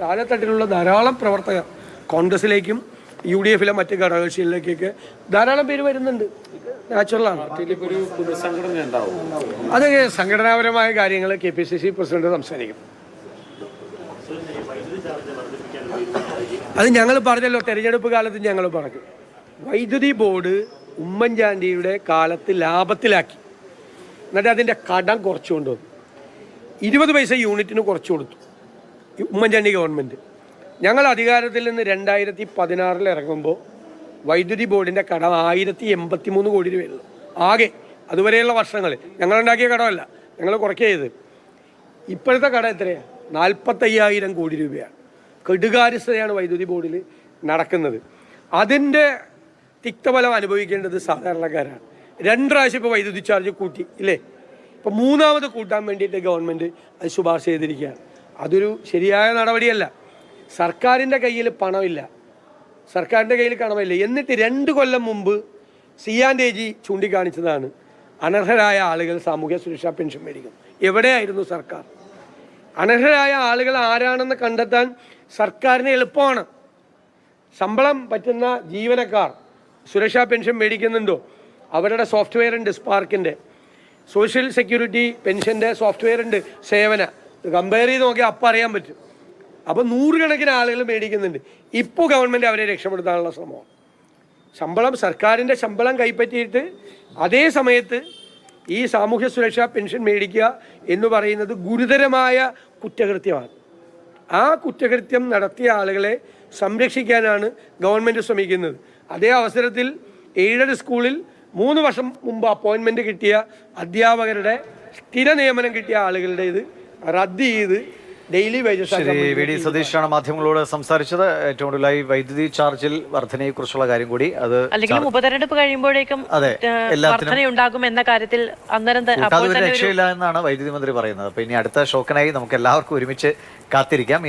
താഴെത്തട്ടിലുള്ള ധാരാളം പ്രവർത്തകർ കോൺഗ്രസിലേക്കും U D എഫിലെ മറ്റ് ഘടകകക്ഷികളിലേക്കൊക്കെ ധാരാളം പേര് വരുന്നുണ്ട്. നാച്ചുറലാണ് അത് സംഘടനാപരമായ കാര്യങ്ങൾ K P C C president സംസാരിക്കും. അത് ഞങ്ങൾ പറഞ്ഞല്ലോ തെരഞ്ഞെടുപ്പ് കാലത്ത് ഞങ്ങൾ പറഞ്ഞു. വൈദ്യുതി ബോർഡ് ഉമ്മൻചാണ്ടിയുടെ കാലത്ത് ലാഭത്തിലാക്കി. എന്നിട്ട് അതിന്റെ കടം കുറച്ചു കൊണ്ടുവന്നു ഇരുപത് പൈസ യൂണിറ്റിന് കുറച്ചു കൊടുത്തു. ഉമ്മൻചാണ്ടി ഗവൺമെന്റ് ഞങ്ങൾ അധികാരത്തിൽ നിന്ന് രണ്ടായിരത്തി പതിനാറിൽ ഇറങ്ങുമ്പോൾ വൈദ്യുതി ബോർഡിന്റെ കടം ആയിരത്തി എൺപത്തി മൂന്ന് കോടി രൂപയുള്ളൂ ആകെ അതുവരെയുള്ള വർഷങ്ങൾ. ഞങ്ങളുണ്ടാക്കിയ കടമല്ല. ഞങ്ങൾ കുറയ്ക്കുക ചെയ്ത് ഇപ്പോഴത്തെ കട എത്രയാണ് നാൽപ്പത്തയ്യായിരം കോടി രൂപയാണ് കെടുകാര്യസ്ഥതയാണ് വൈദ്യുതി ബോർഡിൽ നടക്കുന്നത്. അതിന്റെ തിക്തഫലം അനുഭവിക്കേണ്ടത് സാധാരണക്കാരാണ്. രണ്ട് പ്രാവശ്യം ഇപ്പോൾ വൈദ്യുതി ചാർജ് കൂട്ടി ഇല്ലേ? ഇപ്പം മൂന്നാമത് കൂട്ടാൻ വേണ്ടിയിട്ട് ഗവൺമെന്റ് അത് ശുപാർശ ചെയ്തിരിക്കുകയാണ്. അതൊരു ശരിയായ നടപടിയല്ല. സർക്കാരിന്റെ കയ്യിൽ പണമില്ല. സർക്കാരിന്റെ കയ്യിൽ കണമില്ല എന്നിട്ട് രണ്ട് കൊല്ലം മുമ്പ് സിയാൻ രേജി ചൂണ്ടിക്കാണിച്ചതാണ്. അനർഹരായ ആളുകൾ സാമൂഹ്യ സുരക്ഷാ പെൻഷൻ മേടിക്കും. എവിടെയായിരുന്നു സർക്കാർ? അനർഹരായ ആളുകൾ ആരാണെന്ന് കണ്ടെത്താൻ സർക്കാരിന് എളുപ്പമാണ്. ശമ്പളം പറ്റുന്ന ജീവനക്കാർ സുരക്ഷാ പെൻഷൻ മേടിക്കുന്നുണ്ടോ? അവരുടെ സോഫ്റ്റ്വെയർ ഉണ്ട് സ്പാർക്കിന്റെ സോഷ്യൽ സെക്യൂരിറ്റി പെൻഷന്റെ സോഫ്റ്റ്വെയർ ഉണ്ട് സേവന. കമ്പയർ ചെയ്ത് നോക്കിയാൽ അപ്പം അറിയാൻ പറ്റും. അപ്പോൾ നൂറുകണക്കിന് ആളുകൾ മേടിക്കുന്നുണ്ട്. ഇപ്പോൾ ഗവൺമെന്റ് അവരെ രക്ഷപ്പെടുത്താനുള്ള ശ്രമമാണ് ശമ്പളം സർക്കാരിന്റെ ശമ്പളം കൈപ്പറ്റിയിട്ട് അതേ സമയത്ത് ഈ സാമൂഹ്യ സുരക്ഷാ പെൻഷൻ മേടിക്കുക എന്ന് പറയുന്നത് ഗുരുതരമായ കുറ്റകൃത്യമാണ്. ആ കുറ്റകൃത്യം നടത്തിയ ആളുകളെ സംരക്ഷിക്കാനാണ് ഗവൺമെന്റ് ശ്രമിക്കുന്നത്. അതേ അവസരത്തിൽ എയ്ഡഡ് സ്കൂളിൽ മൂന്ന് വർഷം മുമ്പ് അപ്പോയിൻമെന്റ് കിട്ടിയ അധ്യാപകരുടെ സ്ഥിര നിയമനം കിട്ടിയ ആളുകളുടെ ഇത് റദ്ദ് ചെയ്ത് ഡെയിലി വൈദ്യുതി ശ്രീ വി ഡി സതീഷാണ് മാധ്യമങ്ങളോട് സംസാരിച്ചത്. ഏറ്റവും കൂടുതലായി വൈദ്യുതി ചാർജിൽ വർധനയെ കുറിച്ചുള്ള കാര്യം കൂടി. അത് അല്ലെങ്കിലും ഉപതെരഞ്ഞെടുപ്പ് കഴിയുമ്പോഴേക്കും അതെ, എല്ലാത്തിനും- എന്ന കാര്യത്തിൽ അന്നേരം രക്ഷയില്ല എന്നാണ് വൈദ്യുതി മന്ത്രി പറയുന്നത്. അപ്പൊ ഇനി അടുത്ത ഷോക്കിനായി നമുക്ക് എല്ലാവർക്കും ഒരുമിച്ച് കാത്തിരിക്കാം.